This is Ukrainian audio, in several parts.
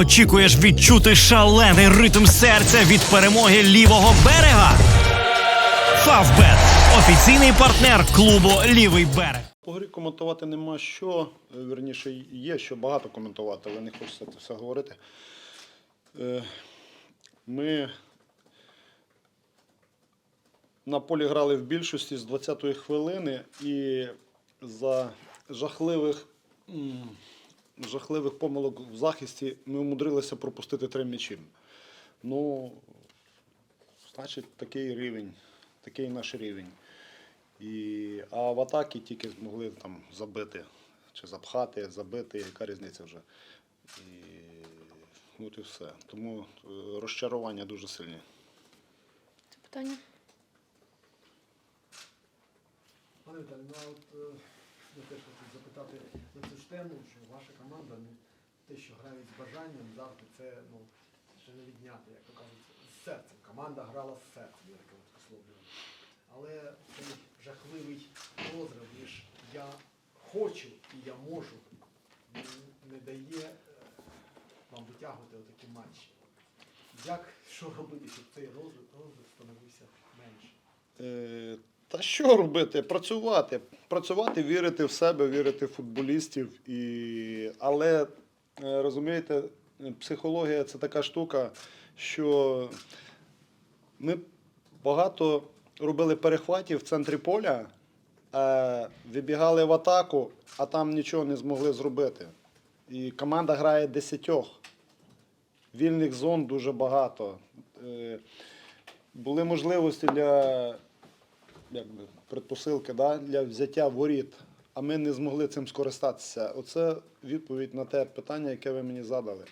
Очікуєш відчути шалений ритм серця від перемоги лівого берега? Фавбет офіційний партнер клубу Лівий берег. По грі коментувати нема що. Е, Вірніше, є що багато коментувати, але не хочеться це все говорити. Е, Ми на полі грали в більшості з 20-ї хвилини і за жахливих, жахливих помилок в захисті ми умудрилися пропустити три м'ячі. Ну, значить, такий рівень, такий наш рівень. І, а в атаки тільки змогли там забити, чи запхати, забити, яка різниця вже. І, от і все. Тому е, розчарування дуже сильні. Це питання. Пане Віталій, ну а от е, я теж хочу запитати на цю ж тему, що ваша команда, ну, те, що грають з бажанням, завжди це ну, ще не відняти, як то кажуть, з серцем. Команда грала з серцем, я таке от. Але цей жахливий розрив між я хочу і я можу не дає е, вам витягувати отакі матчі. Як що робити, щоб цей розрив становився менше? Та що робити? Працювати. Працювати, вірити в себе, вірити в футболістів. І... Але е, розумієте, психологія це така штука, що ми багато робили перехватів в центрі поля, е, вибігали в атаку, а там нічого не змогли зробити. І команда грає десятьох. Вільних зон дуже багато. Е, Були можливості для якби, предпосилки да, для взяття воріт, а ми не змогли цим скористатися. Оце відповідь на те питання, яке ви мені задали.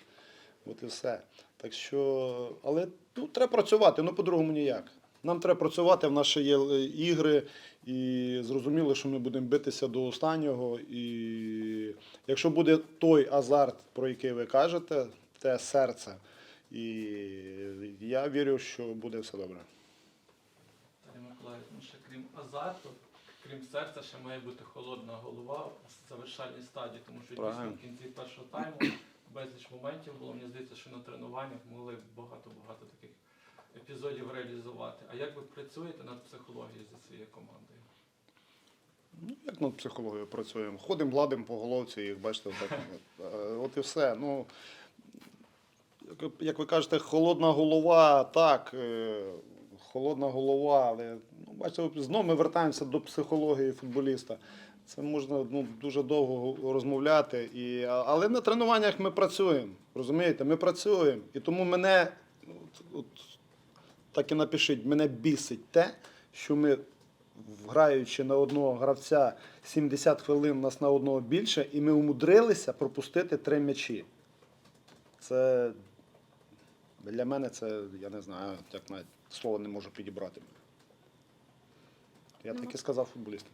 От і все. Так що, але тут треба працювати, ну по-другому ніяк. Нам треба працювати, в ще є е, ігри, і зрозуміло, що ми будемо битися до останнього. І якщо буде той азарт, про який ви кажете, те серце, і я вірю, що буде все добре. Тарі Миколаївна, ну ще крім азарту, крім серця, ще має бути холодна голова в завершальній стадії, тому що дійсно в кінці першого тайму безліч моментів було. Мені здається, що на тренуваннях могли багато-багато таких епізодів реалізувати. А як ви працюєте над психологією зі своєю командою? Ну, як над психологією працюємо? Ходимо, гладимо по головці, їх бачите, так. Е, От і все. Ну, як ви- кажете, холодна голова, так, е, холодна голова, але ну, бачите, знову ми вертаємося до психології футболіста. Це можна ну, дуже довго розмовляти. І, але на тренуваннях ми працюємо. Розумієте, ми працюємо. І тому мене, от, от, так і напишіть, мене бісить те, що ми граючи на одного гравця 70 хвилин, нас на одного більше, і ми умудрилися пропустити три м'ячі. Це для мене це, я не знаю, як навіть слово не можу підібрати. Я так і сказав футболістам.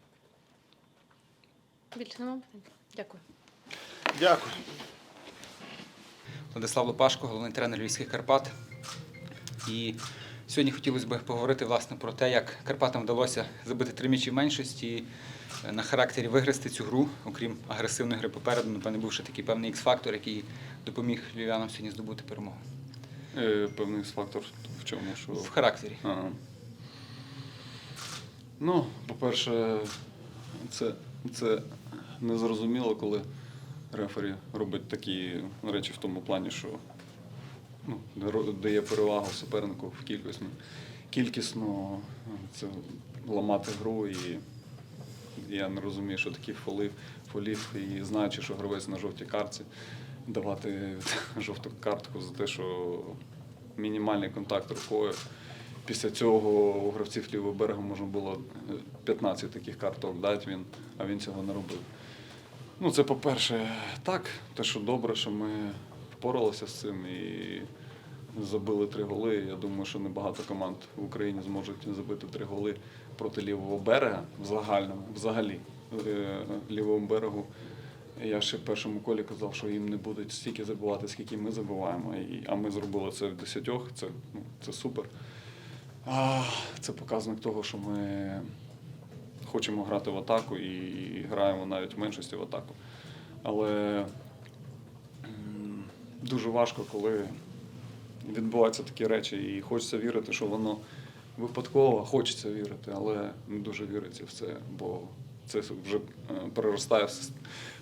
Більше нема питань? Дякую. Дякую. Владислав Лопашко, головний тренер Львівських Карпат. І сьогодні хотілося б поговорити власне про те, як Карпатам вдалося забити три м'ячі в меншості і е, на характері виграти цю гру, окрім агресивної гри попереду, напевне, був ще такий певний ікс-фактор, який допоміг львів'янам сьогодні здобути перемогу. Е, Певний фактор в чому? Що... В характері. Ага. Ну, по-перше, це, це незрозуміло, коли рефері робить такі речі в тому плані, що ну, дає перевагу супернику в кількісно. Кількісно це ламати гру і я не розумію, що такі фоли, фолів, і знаючи, що гравець на жовтій картці, давати жовту картку за те, що мінімальний контакт рукою. Після цього у гравців лівого берегу можна було е, 15 таких карток дати, він, а він цього не робив. Ну, це по-перше, так, те, що добре, що ми впоралися з цим і забили три голи. Я думаю, що небагато команд в Україні зможуть забити три голи проти лівого берега в загальному, взагалі. Е, Лівому берегу. Я ще в першому колі казав, що їм не будуть стільки забивати, скільки ми забиваємо. І, а ми зробили це в десятьох, це, ну, це супер. А, це показник того, що ми хочемо грати в атаку і граємо навіть в меншості в атаку. Але дуже важко, коли відбуваються такі речі, і хочеться вірити, що воно випадково, хочеться вірити, але не дуже віриться в це, бо це вже е, переростає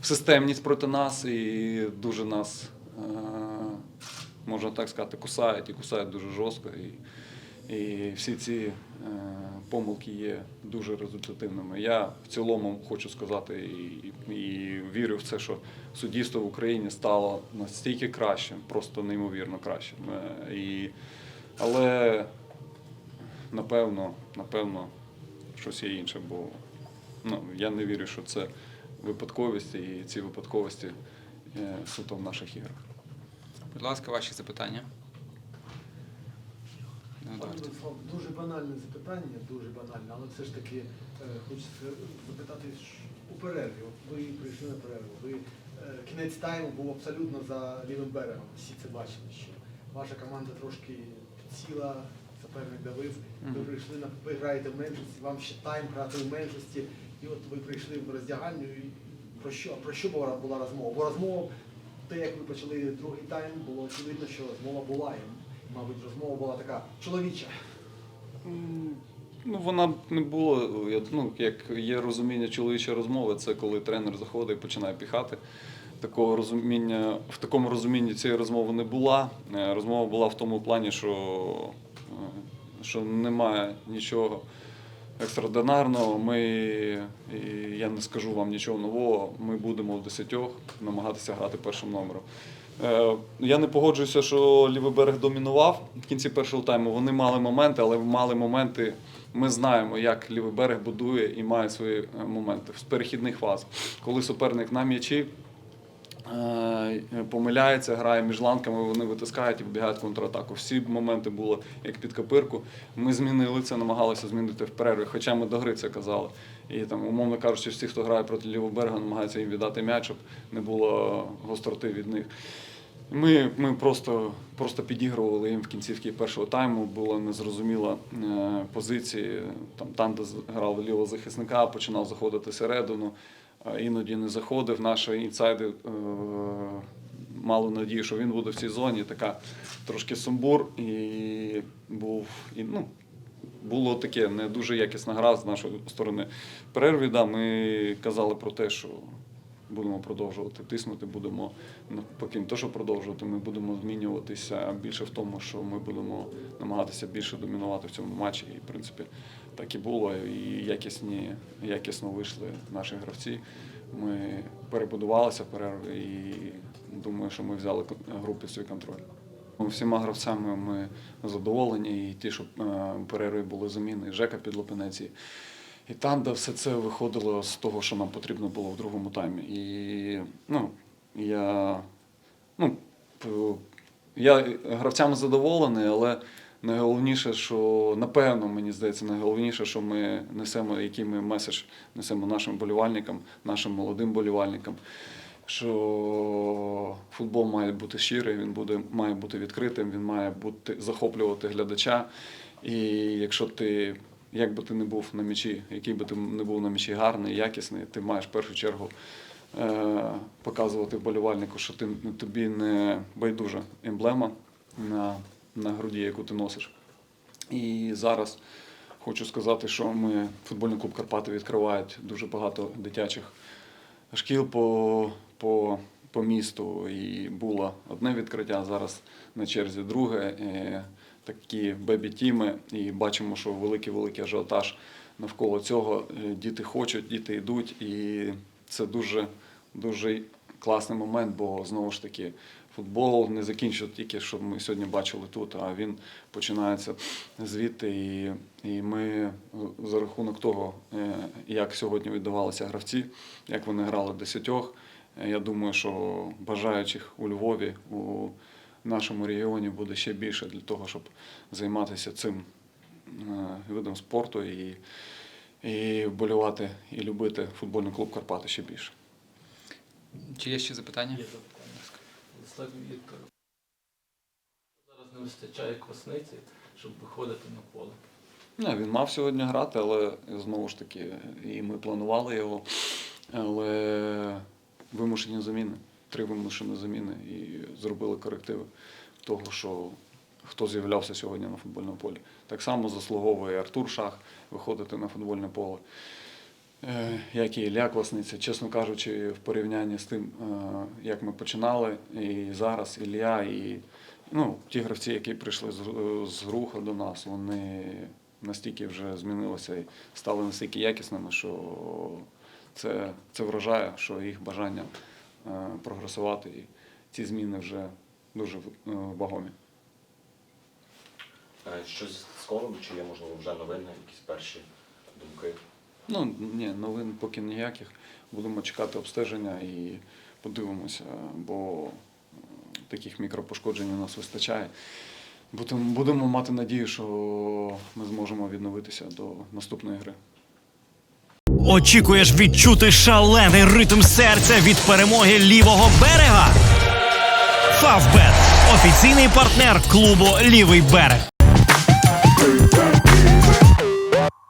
в системність проти нас і дуже нас, е, можна так сказати, кусають і кусають дуже жорстко. І, і всі ці е, помилки є дуже результативними. Я в цілому хочу сказати і, і вірю в це, що суддівство в Україні стало настільки кращим, просто неймовірно кращим. І, але напевно, напевно, щось є інше, бо ну, я не вірю, що це випадковість, і ці випадковості е, суто в наших іграх. Будь ласка, ваші запитання. Дуже банальне запитання, дуже банальне, але все ж таки е, хочеться запитати у перерві. От ви прийшли на перерву. Ви е, кінець тайму був абсолютно за лівим берегом. Всі це бачили, що ваша команда трошки підсіла, суперник давив. Ви прийшли на ви граєте в меншості, вам ще тайм грати в меншості. І от ви прийшли в роздягальню. І про що про що була, була розмова? Бо розмова, те, як ви почали другий тайм, було очевидно, що розмова була. І, мабуть, розмова була така чоловіча. Ну, вона не було. я- Ну, як є розуміння чоловічої розмови, це коли тренер заходить і починає піхати. Такого розуміння, в такому розумінні цієї розмови не була. Е, Розмова була в тому плані, що, е, що немає нічого екстраординарного. Ми, я не скажу вам нічого нового, ми будемо в десятьох намагатися грати першим номером. Е, Я не погоджуюся, що лівий берег домінував в кінці першого тайму. Вони мали моменти, але мали моменти. Ми знаємо, як лівий берег будує і має свої е, моменти з перехідних фаз. Коли суперник на м'ячі помиляється, грає між ланками, вони витискають і вибігають контратаку. Всі моменти були як під копирку. Ми змінили це, намагалися змінити в перерві, хоча ми до гри це казали. І там, умовно кажучи, всі, хто грає проти лівого берега, намагаються їм віддати м'яч, щоб не було гостроти від них. Ми, ми просто, просто підігрували їм в кінцівці першого тайму. Була незрозуміла е, позиція. Там Танда з- грав лівого захисника, починав заходити всередину, а іноді не заходив. Наші інсайди е, мали надію, що він буде в цій зоні. Така трошки сумбур і був і, ну, було таке не дуже якісна гра з нашої сторони. Перерві да, ми казали про те, що будемо продовжувати тиснути, будемо навпаки, не то, що продовжувати, ми будемо змінюватися більше в тому, що ми будемо намагатися більше домінувати в цьому матчі. І, в принципі, так і було. І якісні, якісно вийшли наші гравці. Ми перебудувалися в перерві і думаю, що ми взяли гру під свій контроль. Всіма гравцями ми задоволені, і ті, що е, в перерві були заміни, і Жека Підлопинець, і і там, де все це виходило з того, що нам потрібно було в другому таймі. І ну, я, ну, я гравцями задоволений, але найголовніше, що напевно, мені здається, найголовніше, що ми несемо, який ми меседж несемо нашим болівальникам, нашим молодим болівальникам. Що футбол має бути щирий, він буде, має бути відкритим, він має бути захоплювати глядача. І якщо ти, як би ти не був на м'ячі, який би ти не був на м'ячі гарний, якісний, ти маєш в першу чергу е, показувати вболівальнику, що ти тобі не байдужа емблема на, на груді, яку ти носиш. І зараз хочу сказати, що ми футбольний клуб Карпати відкривають дуже багато дитячих шкіл по, по, по місту. І було одне відкриття, зараз на черзі друге. Е, Такі бебі-тіми, і бачимо, що великий-великий ажіотаж навколо цього. Е, Діти хочуть, діти йдуть, і це дуже, дуже класний момент, бо знову ж таки футбол не закінчується тільки, що ми сьогодні бачили тут, а він починається звідти. І, і ми за рахунок того, е, як сьогодні віддавалися гравці, як вони грали десятьох. е, Я думаю, що бажаючих у Львові, у нашому регіоні буде ще більше для того, щоб займатися цим е, видом спорту і, і вболівати і любити футбольний клуб Карпати ще більше. Чи є ще запитання? Є запитання. Владислав Віктор. Зараз не вистачає квасниці, щоб виходити на поле. Не, він мав сьогодні грати, але знову ж таки, і ми планували його, але вимушені заміни. три вимушені заміни і зробили корективи того, що хто з'являвся сьогодні на футбольному полі. Так само заслуговує Артур Шах виходити на футбольне поле. Е, Як і Ілля Квасниця, чесно кажучи, в порівнянні з тим, е, як ми починали, і зараз Ілля, і ну, ті гравці, які прийшли з, руха до нас, вони настільки вже змінилися і стали настільки якісними, що це, це вражає, що їх бажання е, прогресувати, і ці зміни вже дуже вагомі. Щось з колом, чи є, можливо, вже новини, якісь перші думки? Ну, ні, новин поки ніяких. Будемо чекати обстеження і подивимося, бо е, таких мікропошкоджень у нас вистачає. Будемо, мати надію, що ми зможемо відновитися до наступної гри. Очікуєш відчути шалений ритм серця від перемоги лівого берега? Фавбет офіційний партнер клубу Лівий берег.